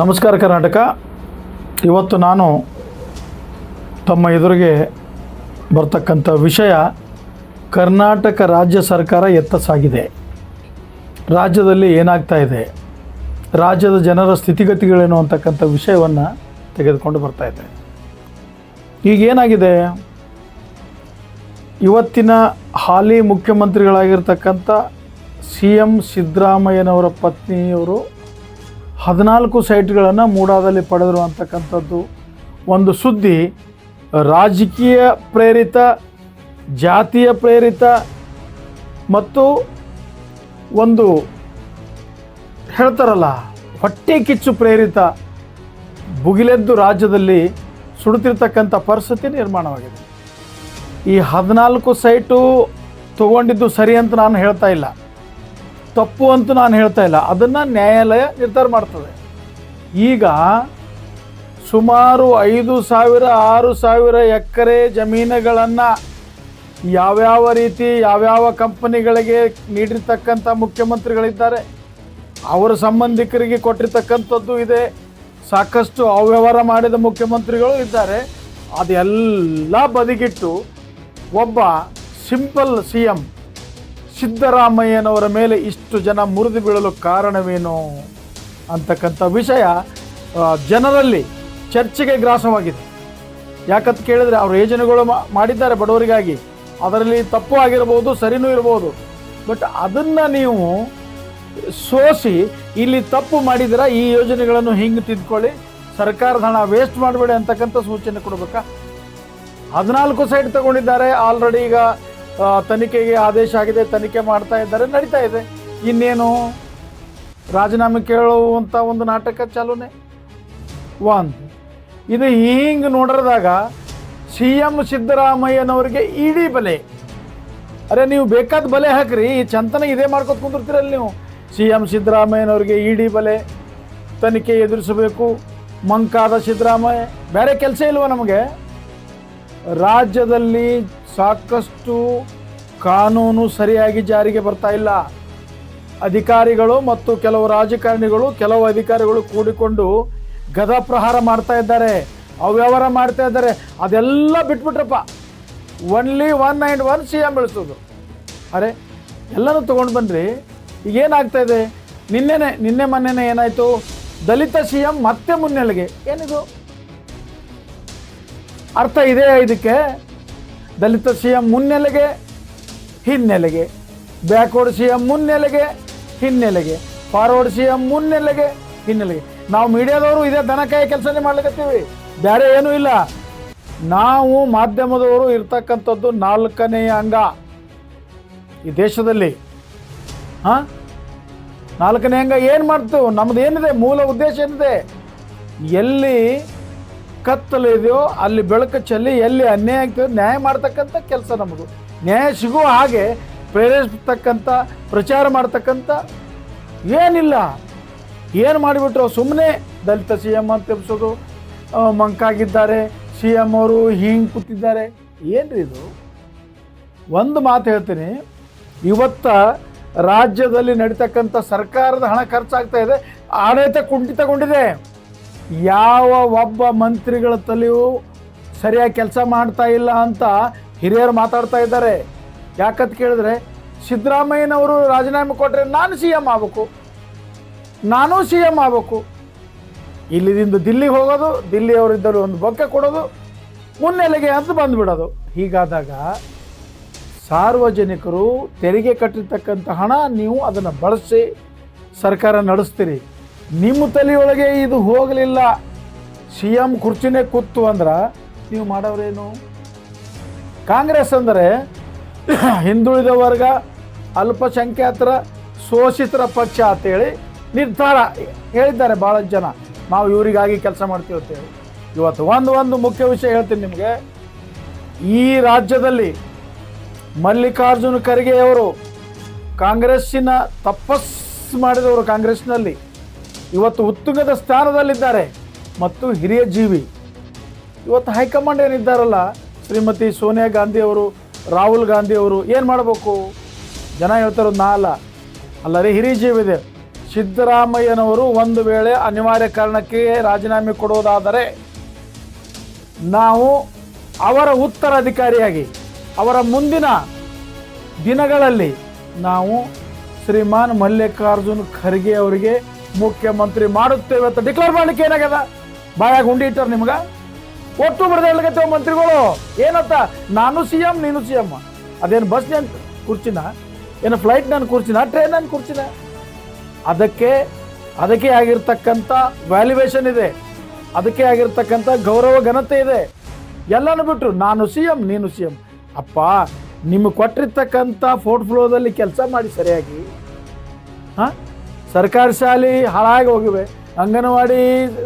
ನಮಸ್ಕಾರ ಕರ್ನಾಟಕ. ಇವತ್ತು ನಾನು ತಮ್ಮ ಎದುರಿಗೆ ಬರ್ತಕ್ಕಂಥ ವಿಷಯ ಕರ್ನಾಟಕ ರಾಜ್ಯ ಸರ್ಕಾರ ಎತ್ತ ಸಾಗಿದೆ. ರಾಜ್ಯದಲ್ಲಿ ಏನಾಗ್ತಾ ಇದೆ? ರಾಜ್ಯದ ಜನರ ಸ್ಥಿತಿಗತಿಗಳೇನು ಅಂತಕ್ಕಂಥ ವಿಷಯವನ್ನು ತೆಗೆದುಕೊಂಡು ಬರ್ತಾ ಇದೆ. ಈಗ ಏನಾಗಿದೆ? ಇವತ್ತಿನ ಹಾಲಿ ಮುಖ್ಯಮಂತ್ರಿಗಳಾಗಿರ್ತಕ್ಕಂಥ ಸಿ ಎಂ ಸಿದ್ದರಾಮಯ್ಯನವರ ಪತ್ನಿಯವರು ಹದಿನಾಲ್ಕು ಸೈಟ್ಗಳನ್ನು ಮೂಡಾದಲ್ಲಿ ಪಡೆದರು ಅಂತಕ್ಕಂಥದ್ದು ಒಂದು ಸುದ್ದಿ, ರಾಜಕೀಯ ಪ್ರೇರಿತ, ಜಾತಿಯ ಪ್ರೇರಿತ ಮತ್ತು ಒಂದು ಹೇಳ್ತಾರಲ್ಲ, ಹೊಟ್ಟೆ ಕಿಚ್ಚು ಪ್ರೇರಿತ ಬುಗಿಲೆದ್ದು ರಾಜ್ಯದಲ್ಲಿ ಸುಡುತ್ತಿರ್ತಕ್ಕಂಥ ಪರಿಸ್ಥಿತಿ ನಿರ್ಮಾಣವಾಗಿದೆ. ಈ ಹದಿನಾಲ್ಕು ಸೈಟು ತಗೊಂಡಿದ್ದು ಸರಿ ಅಂತ ನಾನು ಹೇಳ್ತಾ ಇಲ್ಲ. ತಪ್ಪು ಅಂತ ನಾನು ಹೇಳ್ತಾ ಇಲ್ಲ. ಅದನ್ನು ನ್ಯಾಯಾಲಯ ನಿರ್ಧಾರ ಮಾಡ್ತದೆ. ಈಗ ಸುಮಾರು ಐದು ಸಾವಿರ, ಆರು ಸಾವಿರ ಎಕರೆ ಜಮೀನುಗಳನ್ನು ಯಾವ್ಯಾವ ರೀತಿ, ಯಾವ್ಯಾವ ಕಂಪನಿಗಳಿಗೆ ನೀಡಿರ್ತಕ್ಕಂಥ ಮುಖ್ಯಮಂತ್ರಿಗಳಿದ್ದಾರೆ, ಅವರ ಸಂಬಂಧಿಕರಿಗೆ ಕೊಟ್ಟಿರ್ತಕ್ಕಂಥದ್ದು ಇದೆ, ಸಾಕಷ್ಟು ಅವ್ಯವಹಾರ ಮಾಡಿದ ಮುಖ್ಯಮಂತ್ರಿಗಳು ಇದ್ದಾರೆ. ಅದೆಲ್ಲ ಬದಿಗಿಟ್ಟು ಒಬ್ಬ ಸಿಂಪಲ್ ಸಿ ಎಂ ಸಿದ್ದರಾಮಯ್ಯನವರ ಮೇಲೆ ಇಷ್ಟು ಜನ ಮುರಿದು ಬೀಳಲು ಕಾರಣವೇನು ಅಂತಕ್ಕಂಥ ವಿಷಯ ಜನರಲ್ಲಿ ಚರ್ಚೆಗೆ ಗ್ರಾಸವಾಗಿದೆ. ಯಾಕಂತ ಕೇಳಿದರೆ ಅವರು ಯೋಜನೆಗಳು ಮಾಡಿದ್ದಾರೆ ಬಡವರಿಗಾಗಿ. ಅದರಲ್ಲಿ ತಪ್ಪು ಆಗಿರ್ಬೋದು, ಸರಿನೂ ಇರ್ಬೋದು. ಬಟ್ ಅದನ್ನು ನೀವು ಸೋಸಿ, ಇಲ್ಲಿ ತಪ್ಪು ಮಾಡಿದ್ರೆ ಈ ಯೋಜನೆಗಳನ್ನು ಹಿಂಗೆ ತಿದ್ಕೊಳ್ಳಿ, ಸರ್ಕಾರದ ಹಣ ವೇಸ್ಟ್ ಮಾಡಬೇಡಿ ಅಂತಕ್ಕಂಥ ಸೂಚನೆ ಕೊಡಬೇಕಾ? ಹದಿನಾಲ್ಕು ಸೈಟ್ ತಗೊಂಡಿದ್ದಾರೆ, ಆಲ್ರೆಡಿ ಈಗ ತನಿಖೆಗೆ ಆದೇಶ ಆಗಿದೆ, ತನಿಖೆ ಮಾಡ್ತಾ ಇದ್ದಾರೆ, ನಡೀತಾ ಇದೆ. ಇನ್ನೇನು? ರಾಜೀನಾಮೆ ಕೇಳುವಂಥ ಒಂದು ನಾಟಕ ಚಾಲೂನೆ? ಒನ್ ಇದು ಹಿಂಗೆ ನೋಡಿದಾಗ ಸಿ ಎಂ ಸಿದ್ದರಾಮಯ್ಯನವರಿಗೆ ಇಡೀ ಬಲೆ. ಅರೆ, ನೀವು ಬೇಕಾದ ಬಲೆ ಹಾಕ್ರಿ. ಈ ಚಂತನ ಇದೇ ಮಾಡ್ಕೊತ ಕುಂದಿರ್ತೀರಲ್ಲ ನೀವು? ಸಿ ಎಂ ಸಿದ್ದರಾಮಯ್ಯನವ್ರಿಗೆ ಇಡಿ ಬಲೆ. ತನಿಖೆ ಎದುರಿಸಬೇಕು. ಮಂಕಾದ ಸಿದ್ದರಾಮಯ್ಯ. ಬೇರೆ ಕೆಲಸ ಇಲ್ವ ನಮಗೆ? ರಾಜ್ಯದಲ್ಲಿ ಸಾಕಷ್ಟು ಕಾನೂನು ಸರಿಯಾಗಿ ಜಾರಿಗೆ ಬರ್ತಾ ಇಲ್ಲ. ಅಧಿಕಾರಿಗಳು ಮತ್ತು ಕೆಲವು ರಾಜಕಾರಣಿಗಳು, ಕೆಲವು ಅಧಿಕಾರಿಗಳು ಕೂಡಿಕೊಂಡು ಗದ ಪ್ರಹಾರ ಮಾಡ್ತಾ ಇದ್ದಾರೆ. ಅವ್ಯವಹಾರ ಮಾಡ್ತಾ ಇದ್ದಾರೆ. ಅದೆಲ್ಲ ಬಿಟ್ಬಿಟ್ರಪ್ಪ. Only one and one C M ಬೆಳೆಸೋದು. ಅರೆ, ಎಲ್ಲನೂ ತೊಗೊಂಡು ಈಗ ಏನಾಗ್ತಾ ಇದೆ? ನಿನ್ನೆನೆ, ನಿನ್ನೆ ಮೊನ್ನೆನೆ ಏನಾಯಿತು? ದಲಿತ ಸಿ ಎಂ ಮತ್ತೆ ಮುನ್ನೆಲೆಗೆ. ಏನಿದು? ಅರ್ಥ ಇದೆಯಾ ಇದಕ್ಕೆ. ದಲಿತ ಸಿ ಎಂ ಮುನ್ನೆಲೆಗೆ, ಹಿನ್ನೆಲೆಗೆ. ಬ್ಯಾಕ್ವರ್ಡ್ ಸಿ ಎಂ ಮುನ್ನೆಲೆಗೆ, ಹಿನ್ನೆಲೆಗೆ. ಫಾರ್ವರ್ಡ್ ಸಿ ಎಂ ಮುನ್ನೆಲೆಗೆ, ಹಿನ್ನೆಲೆಗೆ. ನಾವು ಮೀಡಿಯಾದವರು ಇದೇ ದನಕಾಯಿ ಕೆಲಸನೇ ಮಾಡ್ಲಿಕತ್ತೀವಿ. ಬೇರೆ ಏನೂ ಇಲ್ಲ. ನಾವು ಮಾಧ್ಯಮದವರು ಇರ್ತಕ್ಕಂಥದ್ದು ನಾಲ್ಕನೆಯ ಅಂಗ. ಈ ದೇಶದಲ್ಲಿ. ಹಾಂ? ನಾಲ್ಕನೇ ಅಂಗ ಏನು ಮಾಡ್ತು? ನಮ್ದು ಏನಿದೆ? ಮೂಲ ಉದ್ದೇಶ ಏನಿದೆ? ಎಲ್ಲಿ ಕತ್ತಲು ಇದೆಯೋ, ಅಲ್ಲಿ ಬೆಳಕು ಚೆಲ್ಲಿ ಎಲ್ಲಿ ಅನ್ಯಾಯ ಆಗ್ತದೆ, ನ್ಯಾಯ ಮಾಡ್ತಕ್ಕಂಥ ಕೆಲಸ ನಮ್ಮದು. ನ್ಯಾಯ ಸಿಗುವ ಹಾಗೆ ಪ್ರೇರೇಪಿಸ್ತಕ್ಕಂಥ, ಪ್ರಚಾರ ಮಾಡ್ತಕ್ಕಂಥ ಏನಿಲ್ಲ. ಏನು ಮಾಡಿಬಿಟ್ರು ಸುಮ್ಮನೆ ದಲಿತ ಸಿ ಎಂ ಅಂತ ಎಬ್ಸೋದು ಮಂಕಾಗಿದ್ದಾರೆ, ಸಿ ಎಂ ಅವರು ಹಿಂಗೆ ಕೂತಿದ್ದಾರೆ. ಏನ್ರಿ ಇದು? ಒಂದು ಮಾತು ಹೇಳ್ತೀನಿ. ಇವತ್ತ ರಾಜ್ಯದಲ್ಲಿ ನಡೀತಕ್ಕಂಥ ಸರ್ಕಾರದ ಹಣ ಖರ್ಚಾಗ್ತಾ ಇದೆ, ಆಡಳಿತ ಕುಂಠಿತಗೊಂಡಿದೆ. ಯಾವ ಒಬ್ಬ ಮಂತ್ರಿಗಳ ತಲೆಯೂ ಸರಿಯಾಗಿ ಕೆಲಸ ಮಾಡ್ತಾ ಇಲ್ಲ ಅಂತ ಹಿರಿಯರು ಮಾತಾಡ್ತಾ ಇದ್ದಾರೆ. ಯಾಕಂತ ಕೇಳಿದ್ರೆ, ಸಿದ್ದರಾಮಯ್ಯನವರು ರಾಜೀನಾಮೆ ಕೊಟ್ಟರೆ ನಾನು ಸಿ ಎಂ ಆಗಬೇಕು. ನಾನು ಸಿ ಎಂ ಆಗಬೇಕು. ಇಲ್ಲಿದಿಂದ ದಿಲ್ಲಿಗೆ ಹೋಗೋದು, ದಿಲ್ಲಿಯವರಿದ್ದರು ಒಂದು ಬೊಕ್ಕೆ ಕೊಡೋದು, ಮುನ್ನೆಲೆಗೆ ಅಂತ ಬಂದುಬಿಡೋದು. ಹೀಗಾದಾಗ ಸಾರ್ವಜನಿಕರು ತೆರಿಗೆ ಕಟ್ಟಿರ್ತಕ್ಕಂಥ ಹಣ ನೀವು ಅದನ್ನು ಬಳಸಿ ಸರ್ಕಾರ ನಡೆಸ್ತೀರಿ. ನಿಮ್ಮ ತಲೆಯೊಳಗೆ ಇದು ಹೋಗಲಿಲ್ಲ. ಸಿ ಎಂ ಕುರ್ಚಿನೇ ಕೂತು ಅಂದ್ರೆ ನೀವು ಮಾಡೋರೇನು ಕಾಂಗ್ರೆಸ್ ಅಂದರೆ ಹಿಂದುಳಿದ ವರ್ಗ, ಅಲ್ಪಸಂಖ್ಯಾತರ, ಶೋಷಿತರ ಪಕ್ಷ ಅಂತೇಳಿ ನಿರ್ಧಾರ ಹೇಳಿದ್ದಾರೆ ಭಾಳ ಜನ. ನಾವು ಇವರಿಗಾಗಿ ಕೆಲಸ ಮಾಡ್ತೀವಿ ಅಂತೇಳಿ. ಇವತ್ತು ಒಂದು ಒಂದು ಮುಖ್ಯ ವಿಷಯ ಹೇಳ್ತೀನಿ ನಿಮಗೆ. ಈ ರಾಜ್ಯದಲ್ಲಿ ಮಲ್ಲಿಕಾರ್ಜುನ ಖರ್ಗೆಯವರು ಕಾಂಗ್ರೆಸ್ಸಿನ ತಪಸ್ಸು ಮಾಡಿದವರು ಕಾಂಗ್ರೆಸ್ನಲ್ಲಿ ಇವತ್ತು ಉತ್ತುಂಗದ ಸ್ಥಾನದಲ್ಲಿದ್ದಾರೆ. ಮತ್ತು ಹಿರಿಯ ಜೀವಿ. ಇವತ್ತು ಹೈಕಮಾಂಡ್ ಏನಿದ್ದಾರಲ್ಲ, ಶ್ರೀಮತಿ ಸೋನಿಯಾ ಗಾಂಧಿ ಅವರು, ರಾಹುಲ್ ಗಾಂಧಿ ಅವರು ಏನು ಮಾಡಬೇಕು? ಜನ ಹೇಳ್ತಾರೆ, ನಾ ಅಲ್ಲ. ಅಲ್ಲ ರೀ ಹಿರಿಯ ಜೀವಿ ಇದೆ ಸಿದ್ದರಾಮಯ್ಯನವರು ಒಂದು ವೇಳೆ ಅನಿವಾರ್ಯ ಕಾರಣಕ್ಕೆ ರಾಜೀನಾಮೆ ಕೊಡುವುದಾದರೆ ನಾವು ಅವರ ಉತ್ತರಾಧಿಕಾರಿಯಾಗಿ ಅವರ ಮುಂದಿನ ದಿನಗಳಲ್ಲಿ ನಾವು ಶ್ರೀಮಾನ್ ಮಲ್ಲಿಕಾರ್ಜುನ್ ಖರ್ಗೆ ಅವರಿಗೆ ಮುಖ್ಯಮಂತ್ರಿ ಮಾಡುತ್ತೇವೆ ಅಂತ ಡಿಕ್ಲೇರ್ ಮಾಡ್ಲಿಕ್ಕೆ ಏನಾಗ್ಯದ? ಬಾಯಾಗ ಉಂಡಿ ಇಟ್ಟಾರ ನಿಮ್ಗ? ಒಟ್ಟು ಹೇಳ್ಕತ್ತೇವ ಮಂತ್ರಿಗಳು. ಏನತ್ತ ನಾನು ಸಿ ಎಂ ನೀನು ಸಿ ಎಂ ಅದೇನು ಬಸ್ ನಾನು ಕುರ್ಚಿನ? ಏನು ಫ್ಲೈಟ್ ನಾನು ಕುರ್ಚಿನ? ಟ್ರೈನ್ ನಾನು ಕುರ್ಚಿನ? ಅದಕ್ಕೆ ಅದಕ್ಕೆ ಆಗಿರ್ತಕ್ಕಂಥ ವ್ಯಾಲ್ಯುವೇಷನ್ ಇದೆ. ಅದಕ್ಕೆ ಆಗಿರ್ತಕ್ಕಂಥ ಗೌರವ ಘನತೆ ಇದೆ. ಎಲ್ಲನೂ ಬಿಟ್ಟರು ನಾನು ಸಿ ಎಂ ನೀನು ಸಿ ಎಂ ಅಪ್ಪ, ನಿಮಗೆ ಕೊಟ್ಟಿರ್ತಕ್ಕಂಥ ಫೋರ್ಟ್ ಫ್ಲೋದಲ್ಲಿ ಕೆಲಸ ಮಾಡಿ ಸರಿಯಾಗಿ. ಹಾಂ? ಸರ್ಕಾರಿ ಶಾಲೆ ಹಾಳಾಗಿ ಹೋಗಿವೆ, ಅಂಗನವಾಡಿ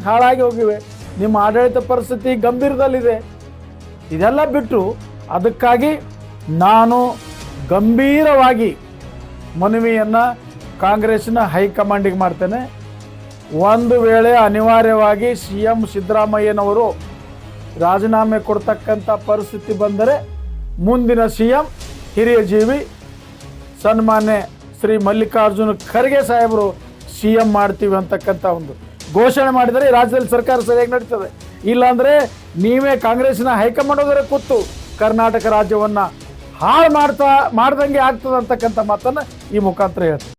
ಹಾಳಾಗಿ ಹೋಗಿವೆ, ನಿಮ್ಮ ಆಡಳಿತ ಪರಿಸ್ಥಿತಿ ಗಂಭೀರದಲ್ಲಿದೆ. ಇದೆಲ್ಲ ಬಿಟ್ಟು ಅದಕ್ಕಾಗಿ ನಾನು ಗಂಭೀರವಾಗಿ ಮನವಿಯನ್ನು ಕಾಂಗ್ರೆಸ್ನ ಹೈಕಮಾಂಡಿಗೆ ಮಾಡ್ತೇನೆ. ಒಂದು ವೇಳೆ ಅನಿವಾರ್ಯವಾಗಿ ಸಿ ಎಂ ಸಿದ್ದರಾಮಯ್ಯನವರು ರಾಜೀನಾಮೆ ಕೊಡ್ತಕ್ಕಂಥ ಪರಿಸ್ಥಿತಿ ಬಂದರೆ ಮುಂದಿನ ಸಿ ಎಂ ಹಿರಿಯ ಜೀವಿ ಸನ್ಮಾನ್ಯ ಶ್ರೀ ಮಲ್ಲಿಕಾರ್ಜುನ ಖರ್ಗೆ ಸಾಹೇಬರು ಸಿ ಎಂ ಮಾಡ್ತೀವಿ ಅಂತಕ್ಕಂಥ ಒಂದು ಘೋಷಣೆ ಮಾಡಿದರೆ ರಾಜ್ಯದಲ್ಲಿ ಸರ್ಕಾರ ಸರಿಯಾಗಿ ನಡೀತದೆ. ಇಲ್ಲಾಂದರೆ ನೀವೇ ಕಾಂಗ್ರೆಸ್ನ ಹೈಕಮಾಂಡ್ ಹೋದರೆ ಕೂತು ಕರ್ನಾಟಕ ರಾಜ್ಯವನ್ನು ಹಾಳು ಮಾಡ್ತಾ, ಮಾಡ್ದಂಗೆ ಆಗ್ತದೆ ಅಂತಕ್ಕಂಥ ಮಾತನ್ನು ಈ ಮುಖಾಂತರ ಹೇಳ್ತೀನಿ.